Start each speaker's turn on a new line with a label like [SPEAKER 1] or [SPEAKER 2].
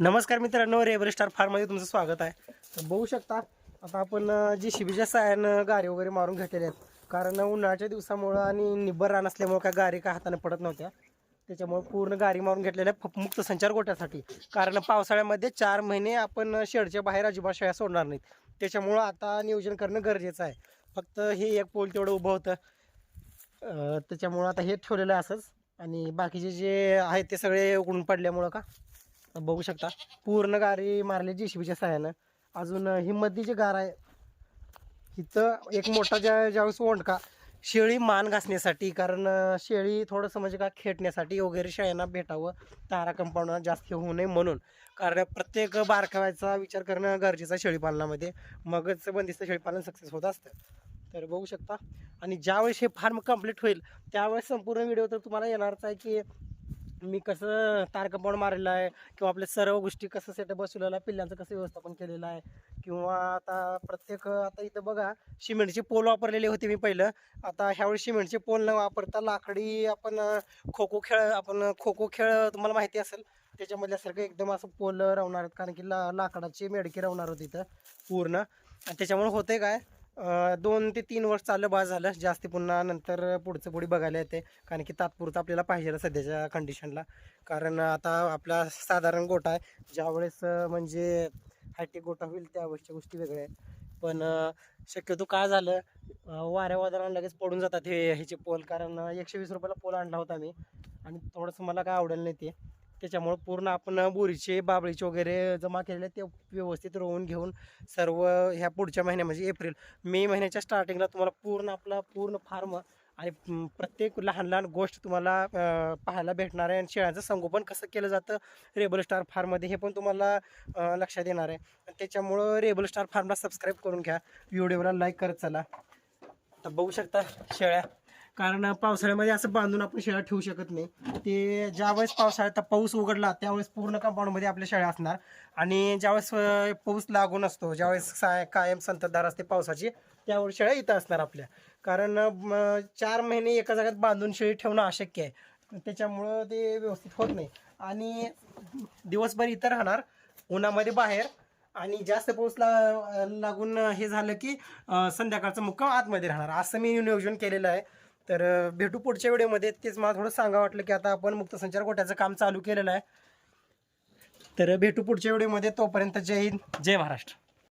[SPEAKER 1] नमस्कार मित्रांनो rebar star फार्ममध्ये तुमचं स्वागत आहे. तर बघू शकता आता आपण जी शिबीच्या साह्यानं गारी वगैरे मारून घेतलेले आहेत. कारण उन्हाळ्याच्या दिवसामुळं आणि निब्बर रान असल्यामुळं काय गारी काय हाताने पडत नव्हत्या. त्याच्यामुळे पूर्ण गारी मारून घेतलेल्या आहेत फ- मुक्त संचार गोट्यासाठी कारण पावसाळ्यामध्ये चार महिने आपण शेडच्या बाहेर अजिबात शाळा सोडणार नाहीत. त्याच्यामुळं आता नियोजन करणं गरजेचं आहे. फक्त हे एक पोल तेवढं उभं होतं. त्याच्यामुळं आता हे ठेवलेलं असंच. आणि बाकीचे जे आहेत ते सगळे उघडून पडल्यामुळं का? बघू शकता. पूर्ण गारी मारली जी शिबीच्या सहाय्यानं. अजून ही जी गार आहे इथं एक मोठा ज्या ज्यावेळेस ओंडका शेळी मान घासण्यासाठी कारण शेळी थोडंसं म्हणजे का खेटण्यासाठी वगैरे शेळ्यांना भेटावं तारा कंपाऊंड जास्त होऊ नये म्हणून. कारण प्रत्येक बारकाव्याचा विचार करणं गरजेचं आहे शेळीपालनामध्ये. मगच बंदिस्त शेळीपालन सक्सेस होत असतं. तर बघू शकता. आणि ज्यावेळेस हे फार्म कंप्लीट होईल त्यावेळेस संपूर्ण व्हिडिओ तर तुम्हाला येणारच आहे की मी कसं तार कंपाऊंड मारलेलं आहे किंवा आपल्या सर्व गोष्टी कसं सेटअप बसवलेलं आहे पिल्लांचं कसं व्यवस्थापन केलेलं आहे किंवा आता प्रत्येक आता इथं बघा सिमेंटचे पोल वापरलेले होते मी पहिलं. आता ह्यावेळी सिमेंटचे पोल न वापरता लाकडी आपण खो खो खेळ आपण खो खो खेळ तुम्हाला माहिती असेल त्याच्यामधल्यासारखं एकदम असं पोल राहणार आहेत. कारण की ला लाकडाची मेडकी राहणार होती इथं पूर्ण. आणि त्याच्यामुळे होते काय दोन ते तीन वर्ष चाललं बा झालं. जास्त पुन्हा नंतर पुढचं पुढे बघायला येते. कारण की तात्पुरतं आपल्याला पाहिजे सध्याच्या कंडिशनला कारण आता आपला साधारण गोठा आहे. ज्यावेळेस म्हणजे हायटेक गोठा होईल त्यावेळेसच्या गोष्टी वेगळ्या आहेत. पण शक्यतो काय झालं वाऱ्या वादळानं लगेच पडून जातात हे ह्याचे पोल. कारण एकशे वीस रुपयाला पोल आणला होता मी आणि थोडंसं मला काय आवडेल नाही ते. त्याच्यामुळं पूर्ण आपण बोरीचे बाबळीचे वगैरे जमा केलेले ते व्यवस्थित रोवून घेऊन सर्व ह्या पुढच्या महिन्या म्हणजे एप्रिल मे महिन्याच्या स्टार्टिंगला तुम्हाला पूर्ण आपला पूर्ण फार्म आणि प्रत्येक लहान लहान गोष्ट तुम्हाला पाहायला भेटणार आहे. आणि शेळ्यांचं संगोपन कसं केलं जातं? रेबल स्टार फार्ममध्ये हे पण तुम्हाला लक्षात येणार आहे. आणि त्याच्यामुळं रेबल स्टार फार्मला सबस्क्राईब करून घ्या. व्हिडिओला लाईक करत चला. तर बघू शकता शेळ्या. कारण पावसाळ्यामध्ये असं बांधून आपण शेळ्या ठेवू शकत नाही. ते ज्यावेळेस पावसाळ्यात पाऊस उघडला त्यावेळेस पूर्ण कंपाऊंडमध्ये आपल्या शेळ्या असणार. आणि ज्यावेळेस पाऊस लागून असतो ज्यावेळेस साय कायम संततधार असते पावसाची त्यावेळेस शेळ्या इथं असणार आपल्या. कारण चार महिने एका जागेत बांधून शेळी ठेवणं अशक्य आहे. त्याच्यामुळं ते व्यवस्थित होत नाही. आणि दिवसभर इथं राहणार उन्हामध्ये बाहेर. आणि जास्त पाऊस ला लागून हे झालं की संध्याकाळचं मुक्काम आतमध्ये राहणार. असं मी नियोजन केलेलं आहे. तर भेटू पुढच्या व्हिडिओमध्ये. तेच मला थोडं सांगा वाटलं की आता आपण मुक्त संचार गोट्याचं काम चालू केलेलं आहे. तर भेटू पुढच्या व्हिडिओमध्ये. तोपर्यंत जय हिंद जय महाराष्ट्र.